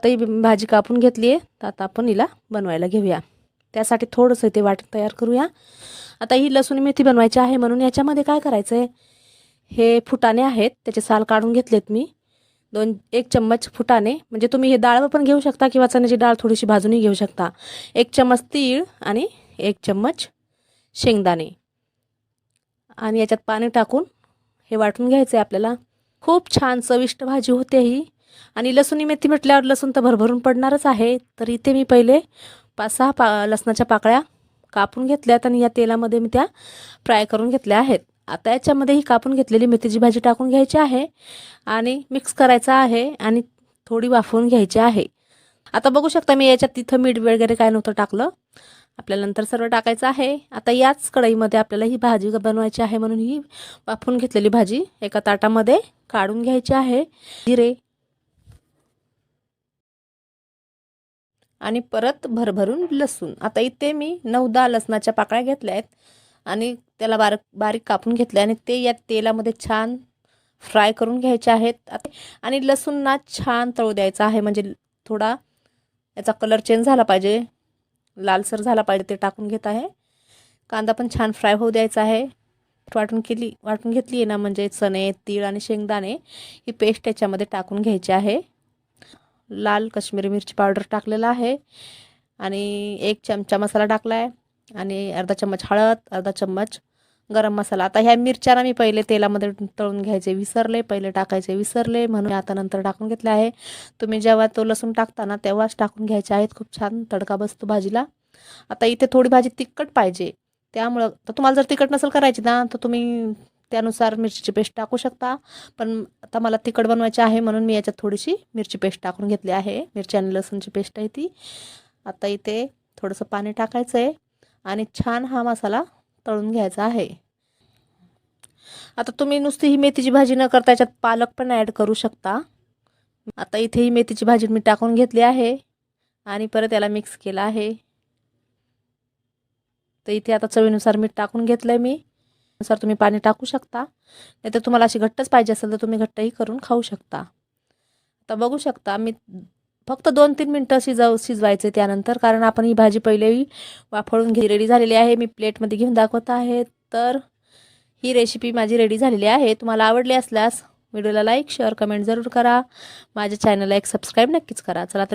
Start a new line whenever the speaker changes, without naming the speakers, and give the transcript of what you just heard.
आता ही भाजी कापून घेतली आहे. तर आता आपण हिला बनवायला घेऊया. त्यासाठी थोडंसं ते वाटण तयार करूया. आता ही लसूण मेथी बनवायची आहे. म्हणून याच्यामध्ये काय करायचं आहे हे फुटाणे आहेत. त्याचे साल काढून घेतलेत मी. दोन एक चम्मच फुटाणे. म्हणजे तुम्ही हे डाळ पण घेऊ शकता किंवा चण्याची डाळ थोडीशी भाजूनही घेऊ शकता. एक चम्मच तीळ आणि एक चम्मच शेंगदाणे. आणि याच्यात पाणी टाकून हे वाटून घ्यायचं आहे आपल्याला. खूप छान चविष्ट भाजी होते ही. आणि लसूणी मेथी म्हटल्यावर लसूण तर भरभरून पडणारच आहे. तर इथे मी पहिले पाच सहा पा लसणाच्या पाकळ्या कापून घेतल्यात आणि या तेलामध्ये मी त्या फ्राय करून घेतल्या आहेत. आता याच्यामध्ये ही कापून घेतलेली मेथीची भाजी टाकून घ्यायची आहे आणि मिक्स करायचं आहे आणि थोडी वाफवून घ्यायची आहे. आता बघू शकता मी याच्यात तिथं मीठ वगैरे काय नव्हतं टाकलं. आपल्याला नंतर सर्व टाकायचं आहे. आता याच कढईमध्ये आपल्याला ही भाजी बनवायची आहे म्हणून ही वाफून घेतलेली भाजी एका ताटामध्ये काढून घ्यायची आहे. जिरे आणि परत भरभरून लसूण. आता इथे मी नऊ दहा लसणाच्या पाकळ्या घेतल्या आहेत आणि त्याला बारीक बारीक कापून घेतले आणि ते या तेलामध्ये छान फ्राय करून घ्यायचे आहेत. आणि लसूण ना छान तळू द्यायचा आहे. म्हणजे थोडा याचा कलर चेंज झाला पाहिजे. लालसर झाला पाहिजे ते टाकून घेत आहे. कांदा पण छान फ्राय होऊ द्यायचा आहे. वाटून केली वाटून घेतली आहे ना म्हणजे चणे तीळ आणि शेंगदाणे ही पेस्ट याच्यामध्ये टाकून घ्यायची आहे. लाल कश्मीरी मिरची पावडर टाकलेला आहे. आणि एक चमचा मसाला टाकला आहे आणि अर्धा चम्मच हळद अर्धा चम्मच गरम मसाला. आता ह्या मिरच्याला मी पहिले तेलामध्ये तळून घ्यायचे विसरले. पहिले टाकायचे विसरले. म्हणून आता नंतर टाकून घेतले आहे. तुम्ही जेव्हा तो लसूण टाकता ना तेव्हाच टाकून घ्यायचे आहेत. खूप छान तडका बसतो भाजीला. आता इथे थोडी भाजी तिखट पाहिजे. त्यामुळं तर तुम्हाला जर तिखट नसेल करायची ना तर तुम्ही त्यानुसार मिरचीची पेस्ट टाकू शकता. पण आता मला तिखट बनवायची आहे म्हणून मी याच्यात थोडीशी मिरची पेस्ट टाकून घेतली आहे. मिरची आणि लसूणची पेस्ट आहे ती. आता इथे थोडंसं पाणी टाकायचं आहे आणि छान हा मसाला तळून घ्यायचा आहे. आता तुम्ही नुसती ही मेथीची भाजी न करता याच्यात पालक पण ॲड करू शकता. आता इथे ही मेथीची भाजी मी टाकून घेतली आहे आणि परत याला मिक्स केलं आहे. तर इथे आता चवीनुसार मीठ टाकून घेतलं आहे मी. नुसार तुम्ही पाणी टाकू शकता. नाहीतर तुम्हाला अशी घट्टच पाहिजे असेल तर तुम्ही घट्टही करून खाऊ शकता. आता बघू शकता मी फक्त दोन तीन मिनटं शिजव शिजवायचे त्यानंतर कारण आपण ही भाजी पहिलेही वाफळून घे रेडी झालेली आहे. मी प्लेटमध्ये घेऊन दाखवत आहे. तर ही रेसिपी माझी रेडी झालेली आहे. तुम्हाला आवडली असल्यास व्हिडिओला लाईक शेअर कमेंट जरूर करा. माझ्या चॅनलला एक सबस्क्राईब नक्कीच करा. चला तर